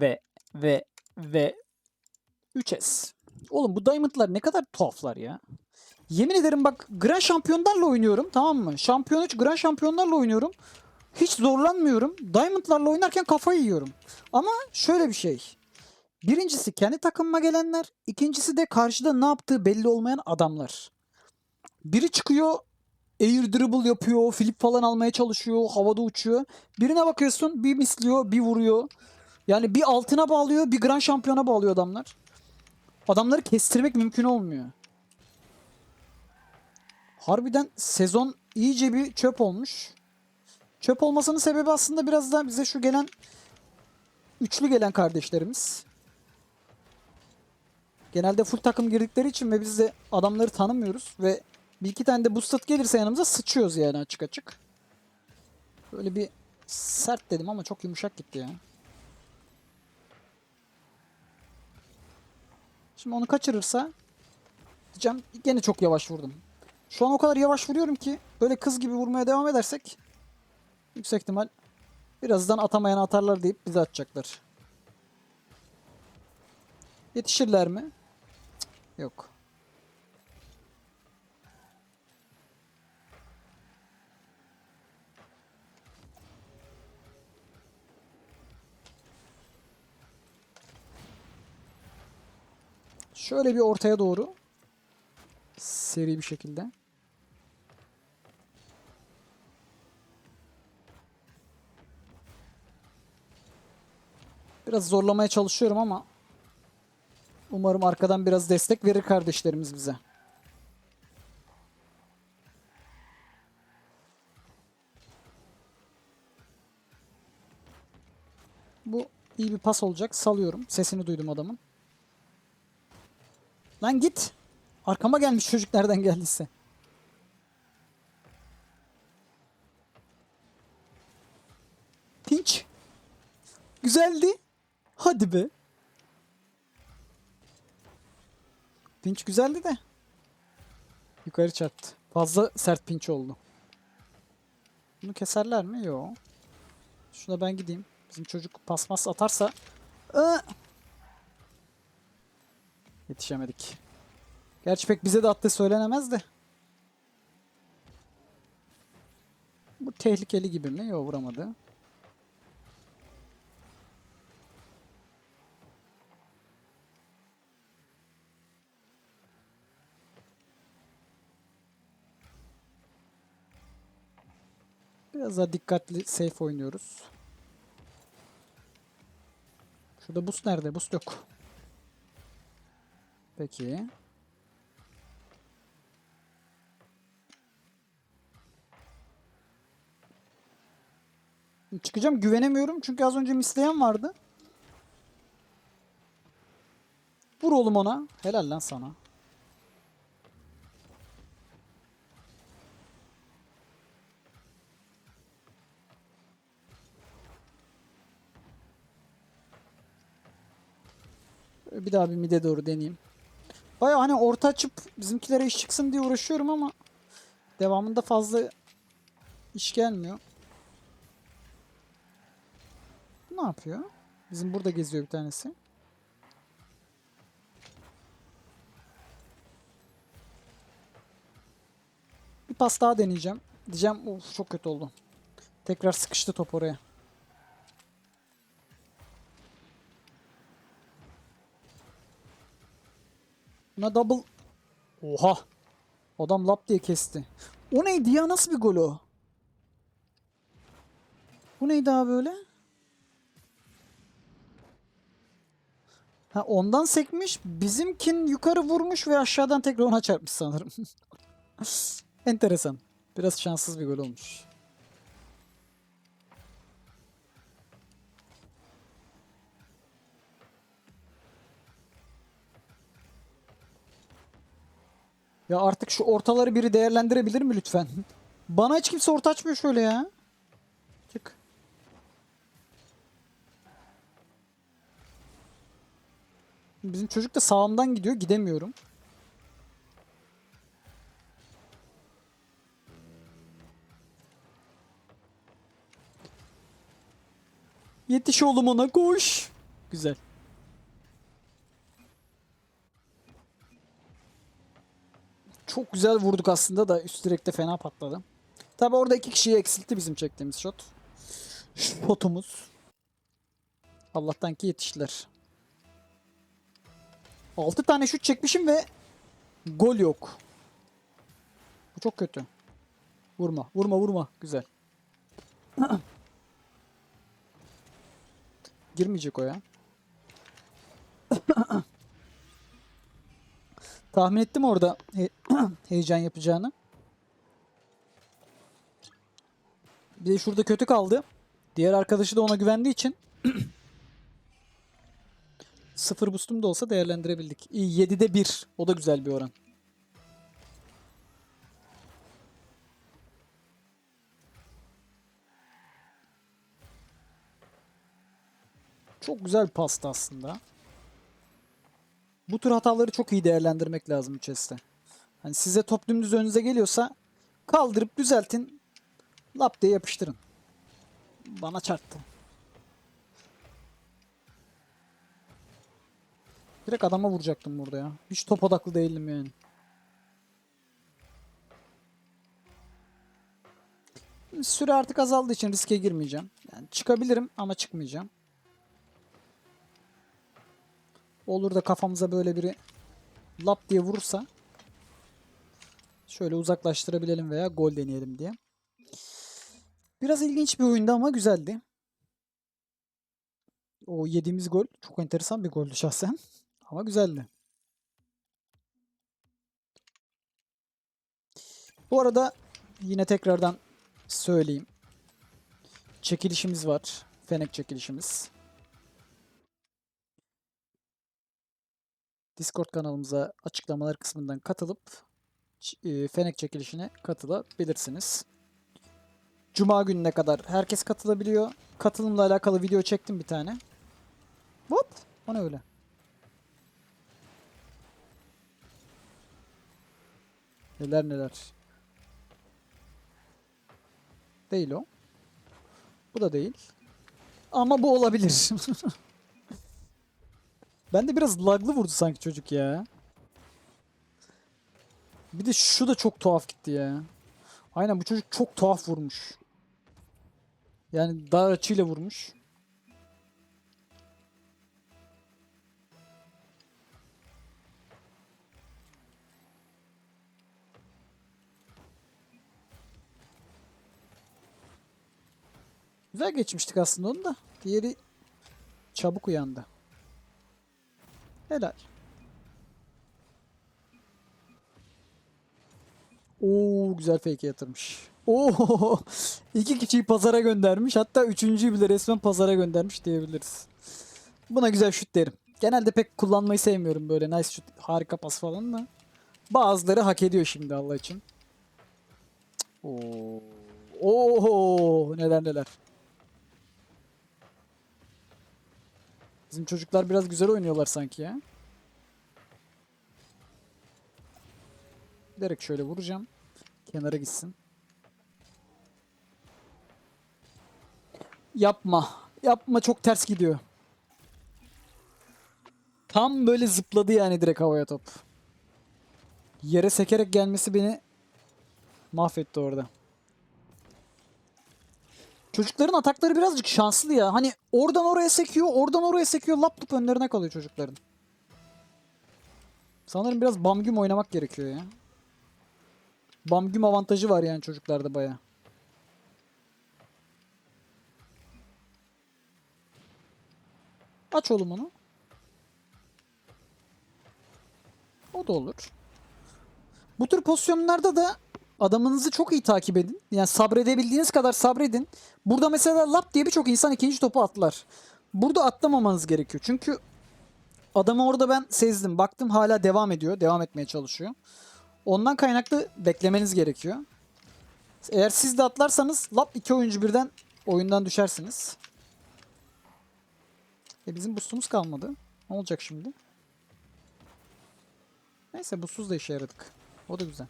ve ve ve 3S. Oğlum bu Diamond'lar ne kadar tuhaflar ya. Yemin ederim bak Grand Şampiyonlarla oynuyorum tamam mı? Şampiyon 3 Grand Şampiyonlarla oynuyorum. Hiç zorlanmıyorum. Diamond'larla oynarken kafayı yiyorum. Ama şöyle bir şey. Birincisi kendi takımıma gelenler. ikincisi de karşıda ne yaptığı belli olmayan adamlar. Biri çıkıyor air dribble yapıyor, flip falan almaya çalışıyor, havada uçuyor. Birine bakıyorsun bir misliyor, bir vuruyor. Yani bir altına bağlıyor, bir grand şampiyona bağlıyor adamlar. Adamları kestirmek mümkün olmuyor. Harbiden sezon iyice bir çöp olmuş. Çöp olmasının sebebi aslında biraz da bize şu gelen üçlü gelen kardeşlerimiz. Genelde full takım girdikleri için ve biz de adamları tanımıyoruz ve bir iki tane de boosted gelirse yanımıza sıçıyoruz yani açık açık. Böyle bir sert dedim ama çok yumuşak gitti ya. Şimdi onu kaçırırsa diyeceğim gene çok yavaş vurdum. Şu an o kadar yavaş vuruyorum ki böyle kız gibi vurmaya devam edersek yüksek ihtimal birazdan atamayan atarlar deyip bize atacaklar. Yetişirler mi? Cık, Yok. Şöyle bir ortaya doğru seri bir şekilde. Biraz zorlamaya çalışıyorum ama umarım arkadan biraz destek verir kardeşlerimiz bize. Bu iyi bir pas olacak. Salıyorum. Sesini duydum adamın. Lan git. Arkama gelmiş çocuk nereden geldiyse. Pinç. Güzeldi. Hadi be. Pinç güzeldi de. Yukarı çarptı. Fazla sert pinç oldu. Bunu keserler mi? Yok. Şuna ben gideyim. Bizim çocuk pasmas atarsa. Aa! Yetişemedik. Gerçi pek bize de attığı söylenemez de. Bu tehlikeli gibi mi? Yok vuramadı. Biraz daha dikkatli safe oynuyoruz. Şurada boost nerede? Boost yok. Peki. Çıkacağım güvenemiyorum çünkü az önce misleyen vardı. Vur oğlum ona. Helal lan sana. Bir daha bir mide doğru deneyeyim. Baya hani orta açıp bizimkilere iş çıksın diye uğraşıyorum ama devamında fazla iş gelmiyor. Bu ne yapıyor? Bizim burada geziyor bir tanesi. Bir pas daha deneyeceğim. Diyeceğim of çok kötü oldu. Tekrar sıkıştı top oraya. Buna double. Oha. Adam lap diye kesti. O neydi ya? Nasıl bir gol o? Bu neydi abi böyle? Ha ondan sekmiş. Bizimkin yukarı vurmuş ve aşağıdan tekrar ona çarpmış sanırım. Enteresan. Biraz şanssız bir gol olmuş. Ya artık şu ortaları biri değerlendirebilir mi lütfen? Bana hiç kimse orta açmıyor şöyle ya. Çık. Bizim çocuk da sağımdan gidiyor. Gidemiyorum. Yetiş oğlum ona koş. Güzel. Çok güzel vurduk aslında da üst direkte fena patladı. Tabi orada iki kişiyi eksiltti bizim çektiğimiz shot. Shotumuz. Allah'tan ki yetiştiler. 6 tane şut çekmişim ve gol yok. Bu çok kötü. Vurma, vurma, vurma. Güzel. Girmeyecek o ya. Tahmin ettim orada he- heyecan yapacağını. Bir de şurada kötü kaldı. Diğer arkadaşı da ona güvendiği için sıfır boostum da olsa değerlendirebildik. İyi 7'de 1. O da güzel bir oran. Çok güzel pasta aslında. Bu tür hataları çok iyi değerlendirmek lazım chest'te. Hani size top dümdüz önünüze geliyorsa kaldırıp düzeltin. Lap diye yapıştırın. Bana çarptı. Direkt adama vuracaktım burada ya. Hiç top odaklı değildim yani. Süre artık azaldığı için riske girmeyeceğim. Yani çıkabilirim ama çıkmayacağım. Olur da kafamıza böyle biri lap diye vurursa şöyle uzaklaştırabilelim veya gol deneyelim diye. Biraz ilginç bir oyundu ama güzeldi. O yediğimiz gol çok enteresan bir goldü şahsen. Ama güzeldi. Bu arada yine tekrardan söyleyeyim. Çekilişimiz var. Fenek çekilişimiz. Discord kanalımıza açıklamalar kısmından katılıp e, Fenek çekilişine katılabilirsiniz. Cuma gününe kadar herkes katılabiliyor. Katılımla alakalı video çektim bir tane. What? O ne öyle? Neler neler. Değil o. Bu da değil. Ama bu olabilir. Ben de biraz laglı vurdu sanki çocuk ya. Bir de şu da çok tuhaf gitti ya. Aynen bu çocuk çok tuhaf vurmuş. Yani dar açıyla vurmuş. Güzel geçmiştik aslında onu da. Diğeri çabuk uyandı. Helal. Oo güzel fake yatırmış. Oo iki kişiyi pazara göndermiş. Hatta üçüncüyü bile resmen pazara göndermiş diyebiliriz. Buna güzel şut derim. Genelde pek kullanmayı sevmiyorum böyle nice şut, harika pas falan da. Bazıları hak ediyor şimdi Allah için. Oo. Oo neler neler. Bizim çocuklar biraz güzel oynuyorlar sanki ya. Direkt şöyle vuracağım. Kenara gitsin. Yapma. Yapma çok ters gidiyor. Tam böyle zıpladı yani direkt havaya top. Yere sekerek gelmesi beni mahvetti orada. Çocukların atakları birazcık şanslı ya. Hani oradan oraya sekiyor, oradan oraya sekiyor. Lap lup önlerine kalıyor çocukların. Sanırım biraz bamgüm oynamak gerekiyor ya. Bamgüm avantajı var yani çocuklarda baya. Aç oğlum onu. O da olur. Bu tür pozisyonlarda da adamınızı çok iyi takip edin. Yani sabredebildiğiniz kadar sabredin. Burada mesela lap diye birçok insan ikinci topu atlar. Burada atlamamanız gerekiyor. Çünkü adamı orada ben sezdim. Baktım hala devam ediyor. Devam etmeye çalışıyor. Ondan kaynaklı beklemeniz gerekiyor. Eğer siz de atlarsanız lap iki oyuncu birden oyundan düşersiniz. E bizim boostumuz kalmadı. Ne olacak şimdi? Neyse boostsuz da işe yaradık. O da güzel.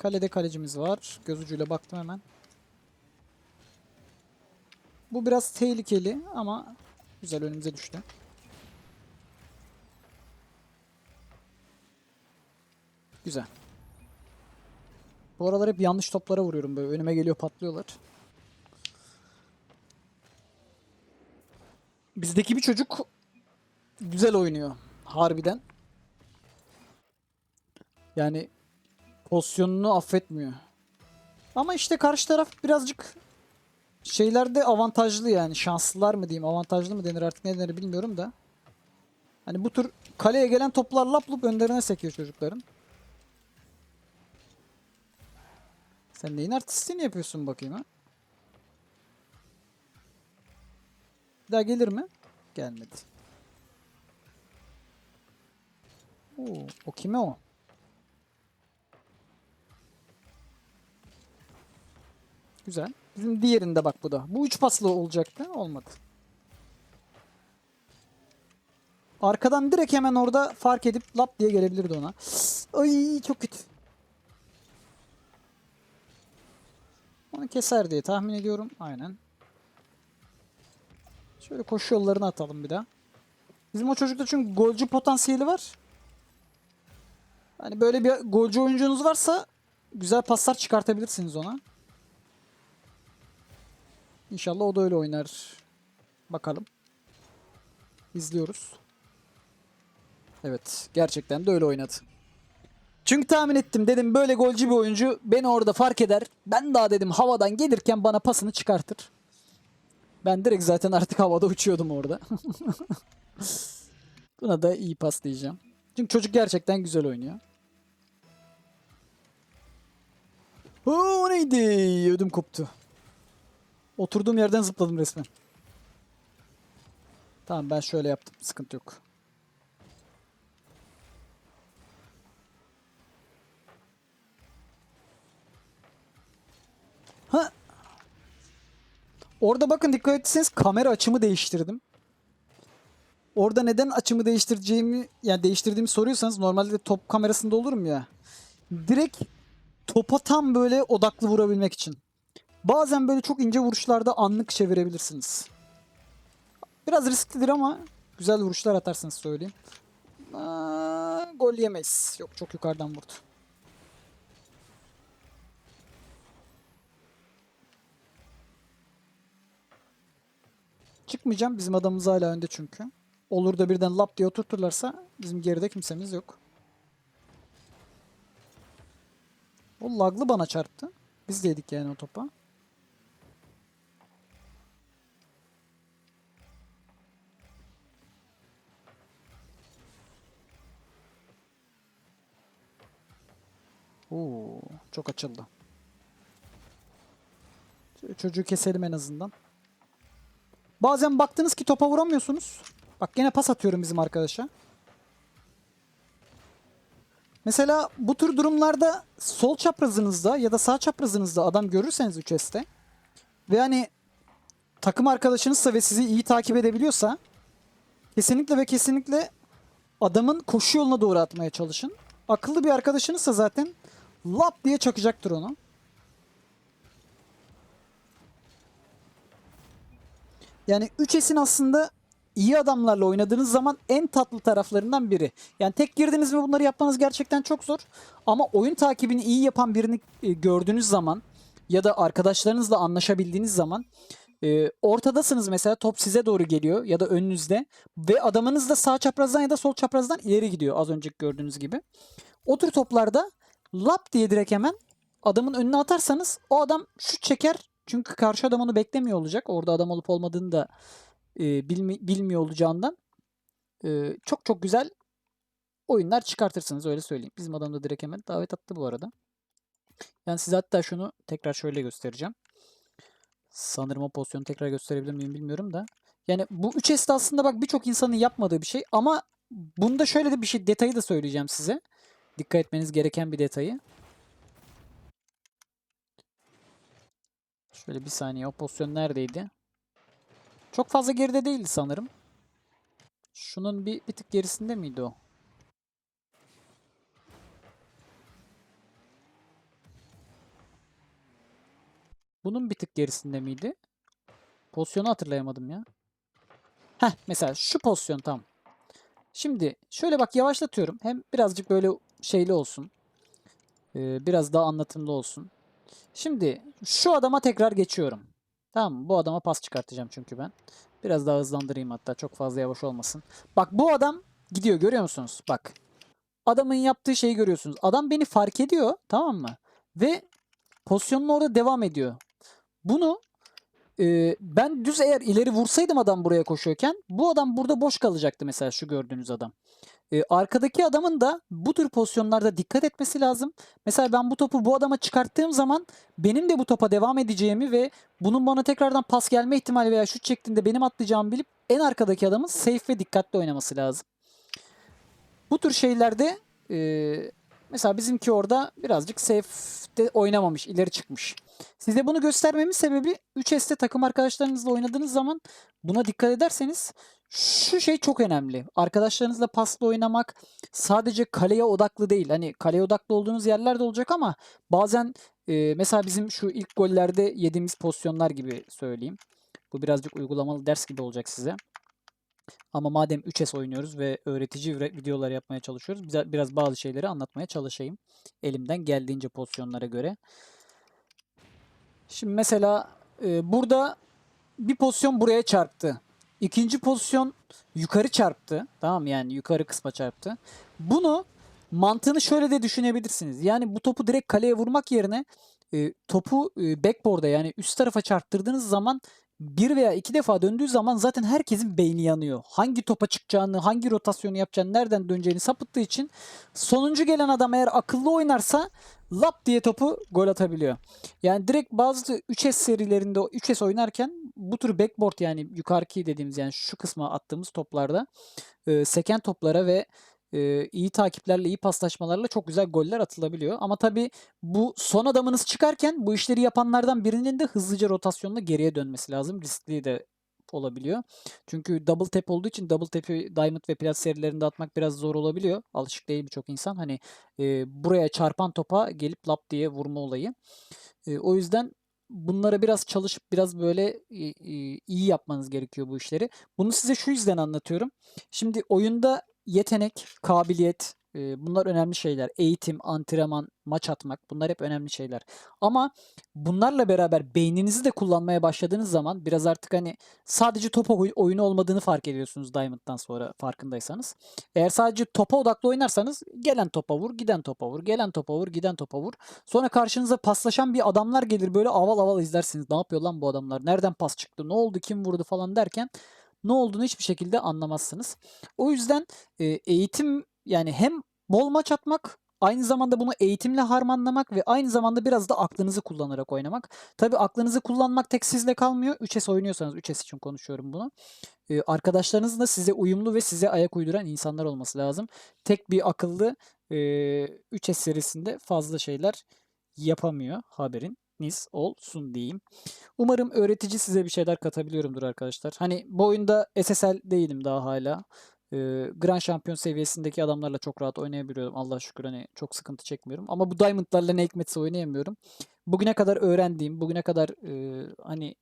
Kalede kalecimiz var. Göz ucuyla baktım hemen. Bu biraz tehlikeli ama Güzel önümüze düştü. Güzel. Bu aralar hep yanlış toplara vuruyorum böyle. Önüme geliyor patlıyorlar. Bizdeki bir çocuk güzel oynuyor. Harbiden. Yani pozisyonunu affetmiyor. Ama işte karşı taraf birazcık şeylerde avantajlı yani. Şanslılar mı diyeyim, avantajlı mı denir artık ne denir bilmiyorum da. Hani bu tür kaleye gelen toplar lap lup önlerine sekiyor çocukların. Sen neyin artistliğini yapıyorsun bakayım ha? Bir daha gelir mi? Gelmedi. Oo, o kime o? Güzel. Bizim diğerinde bak bu da. Bu üç paslı olacaktı. Olmadı. Arkadan direkt hemen orada fark edip lap diye gelebilirdi ona. Ay çok kötü. Onu keser diye tahmin ediyorum. Aynen. Şöyle koşu yollarını atalım bir daha. Bizim o çocukta çünkü golcü potansiyeli var. Hani böyle bir golcü oyuncunuz varsa güzel paslar çıkartabilirsiniz ona. İnşallah o da öyle oynar. Bakalım. İzliyoruz. Evet. Gerçekten de öyle oynadı. Çünkü tahmin ettim dedim böyle golcü bir oyuncu beni orada fark eder. Ben daha dedim havadan gelirken bana pasını çıkartır. Ben direkt zaten artık havada uçuyordum orada. Buna da iyi pas diyeceğim. Çünkü çocuk gerçekten güzel oynuyor. Oo neydi? Ödüm koptu. Oturduğum yerden zıpladım resmen. Tamam ben şöyle yaptım. Sıkıntı yok. Ha. Orada bakın dikkat etseniz kamera açımı değiştirdim. Orada neden açımı değiştireceğimi yani değiştirdiğimi soruyorsanız normalde de top kamerasında olurum ya. Direkt topa tam böyle odaklı vurabilmek için. Bazen böyle çok ince vuruşlarda anlık çevirebilirsiniz. Biraz risklidir ama güzel vuruşlar atarsınız söyleyeyim. Aa, gol yemeyiz. Yok çok yukarıdan vurdu. Çıkmayacağım. Bizim adamımız hala önde çünkü. Olur da birden lap diye oturturlarsa bizim geride kimsemiz yok. O laglı bana çarptı. Biz de yedik yani o topa. Oo, çok açıldı. Çocuğu keselim en azından. Bazen baktınız ki topa vuramıyorsunuz. Bak gene pas atıyorum bizim arkadaşa. Mesela bu tür durumlarda sol çaprazınızda ya da sağ çaprazınızda adam görürseniz 3S'te ve hani takım arkadaşınızsa ve sizi iyi takip edebiliyorsa kesinlikle ve kesinlikle adamın koşu yoluna doğru atmaya çalışın. Akıllı bir arkadaşınızsa zaten lap diye çakacaktır onu. Yani 3S'in aslında iyi adamlarla oynadığınız zaman en tatlı taraflarından biri. Yani tek girdiniz mi bunları yapmanız gerçekten çok zor. Ama oyun takibini iyi yapan birini e, gördüğünüz zaman ya da arkadaşlarınızla anlaşabildiğiniz zaman e, ortadasınız mesela top size doğru geliyor ya da önünüzde ve adamınız da sağ çaprazdan ya da sol çaprazdan ileri gidiyor az önceki gördüğünüz gibi. O tür toplarda lap diye direkt hemen adamın önüne atarsanız o adam şut çeker. Çünkü karşı adam onu beklemiyor olacak. Orada adam olup olmadığını da e, bilmi- bilmiyor olacağından e, çok çok güzel oyunlar çıkartırsınız öyle söyleyeyim. Bizim adam da direkt hemen davet attı bu arada. Yani size hatta şunu tekrar şöyle göstereceğim. Sanırım o pozisyonu tekrar gösterebilir miyim bilmiyorum da. Yani bu 3S'de aslında bak birçok insanın yapmadığı bir şey ama bunda şöyle de bir şey detayı da söyleyeceğim size. Dikkat etmeniz gereken bir detayı. Şöyle bir saniye o pozisyon neredeydi? Çok fazla geride değildi sanırım. Şunun bir, bir tık gerisinde miydi o? Bunun bir tık gerisinde miydi? Pozisyonu hatırlayamadım ya. Heh mesela şu pozisyon tam. Şimdi şöyle bak yavaşlatıyorum. Hem birazcık böyle şeyli olsun. Ee, biraz daha anlatımlı olsun. Şimdi şu adama tekrar geçiyorum. Tamam? Bu adama pas çıkartacağım çünkü ben. Biraz daha hızlandırayım hatta çok fazla yavaş olmasın. Bak bu adam gidiyor görüyor musunuz? Bak. Adamın yaptığı şeyi görüyorsunuz. Adam beni fark ediyor tamam mı? Ve pozisyonuna orada devam ediyor. Bunu e, ben düz eğer ileri vursaydım adam buraya koşuyorken bu adam burada boş kalacaktı mesela şu gördüğünüz adam. E, arkadaki adamın da bu tür pozisyonlarda dikkat etmesi lazım. Mesela ben bu topu bu adama çıkarttığım zaman benim de bu topa devam edeceğimi ve bunun bana tekrardan pas gelme ihtimali veya şut çektiğinde benim atlayacağımı bilip en arkadaki adamın safe ve dikkatli oynaması lazım. Bu tür şeylerde e, mesela bizimki orada birazcık safe'de oynamamış, ileri çıkmış. Size bunu göstermemin sebebi 3S'te takım arkadaşlarınızla oynadığınız zaman buna dikkat ederseniz şu şey çok önemli. Arkadaşlarınızla pasla oynamak sadece kaleye odaklı değil. Hani kaleye odaklı olduğunuz yerler de olacak ama bazen e, mesela bizim şu ilk gollerde yediğimiz pozisyonlar gibi söyleyeyim. Bu birazcık uygulamalı ders gibi olacak size. Ama madem 3S oynuyoruz ve öğretici videolar yapmaya çalışıyoruz. Biraz bazı şeyleri anlatmaya çalışayım. Elimden geldiğince pozisyonlara göre. Şimdi mesela e, burada bir pozisyon buraya çarptı. İkinci pozisyon yukarı çarptı. Tamam yani yukarı kısma çarptı. Bunu mantığını şöyle de düşünebilirsiniz. Yani bu topu direkt kaleye vurmak yerine e, topu e, backboard'a yani üst tarafa çarptırdığınız zaman bir veya iki defa döndüğü zaman zaten herkesin beyni yanıyor. Hangi topa çıkacağını, hangi rotasyonu yapacağını, nereden döneceğini sapıttığı için sonuncu gelen adam eğer akıllı oynarsa lap diye topu gol atabiliyor. Yani direkt bazı 3S serilerinde 3S oynarken bu tür backboard yani yukarıki dediğimiz yani şu kısma attığımız toplarda e, seken toplara ve e, iyi takiplerle, iyi paslaşmalarla çok güzel goller atılabiliyor. Ama tabii bu son adamınız çıkarken bu işleri yapanlardan birinin de hızlıca rotasyonla geriye dönmesi lazım. Riskli de olabiliyor. Çünkü double tap olduğu için double tap'i Diamond ve Plat serilerinde atmak biraz zor olabiliyor. Alışık değil birçok insan. Hani e, buraya çarpan topa gelip lap diye vurma olayı. E, o yüzden bunlara biraz çalışıp biraz böyle iyi yapmanız gerekiyor bu işleri. Bunu size şu yüzden anlatıyorum. Şimdi oyunda yetenek, kabiliyet e, bunlar önemli şeyler. Eğitim, antrenman, maç atmak bunlar hep önemli şeyler. Ama bunlarla beraber beyninizi de kullanmaya başladığınız zaman biraz artık hani sadece top oy- oyunu olmadığını fark ediyorsunuz Diamond'dan sonra farkındaysanız. Eğer sadece topa odaklı oynarsanız gelen topa vur, giden topa vur, gelen topa vur, giden topa vur. Sonra karşınıza paslaşan bir adamlar gelir böyle aval aval izlersiniz. Ne yapıyor lan bu adamlar? Nereden pas çıktı? Ne oldu? Kim vurdu falan derken ne olduğunu hiçbir şekilde anlamazsınız. O yüzden e, eğitim yani hem bol maç atmak aynı zamanda bunu eğitimle harmanlamak ve aynı zamanda biraz da aklınızı kullanarak oynamak. Tabi aklınızı kullanmak tek sizle kalmıyor. 3S oynuyorsanız 3S için konuşuyorum bunu. E, arkadaşlarınız da size uyumlu ve size ayak uyduran insanlar olması lazım. Tek bir akıllı e, 3S serisinde fazla şeyler yapamıyor haberiniz olsun diyeyim. Umarım öğretici size bir şeyler katabiliyorumdur arkadaşlar. Hani bu oyunda SSL değilim daha hala. Grand Şampiyon seviyesindeki adamlarla çok rahat oynayabiliyorum. Allah şükür hani çok sıkıntı çekmiyorum. Ama bu Diamond'larla ne hikmetse oynayamıyorum. Bugüne kadar öğrendiğim, bugüne kadar e, hani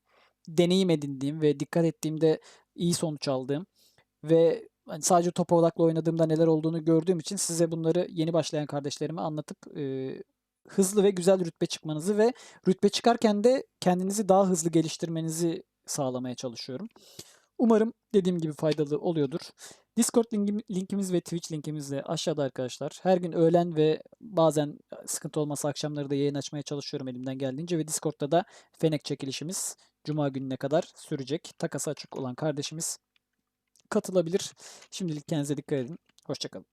deneyim edindiğim ve dikkat ettiğimde iyi sonuç aldığım ve hani sadece topa odaklı oynadığımda neler olduğunu gördüğüm için size bunları yeni başlayan kardeşlerime anlatıp e, hızlı ve güzel rütbe çıkmanızı ve rütbe çıkarken de kendinizi daha hızlı geliştirmenizi sağlamaya çalışıyorum. Umarım dediğim gibi faydalı oluyordur. Discord linkim- linkimiz ve Twitch linkimiz de aşağıda arkadaşlar. Her gün öğlen ve bazen sıkıntı olmasa akşamları da yayın açmaya çalışıyorum elimden geldiğince ve Discord'da da Fenek çekilişimiz Cuma gününe kadar sürecek. Takası açık olan kardeşimiz katılabilir. Şimdilik kendinize dikkat edin. Hoşçakalın.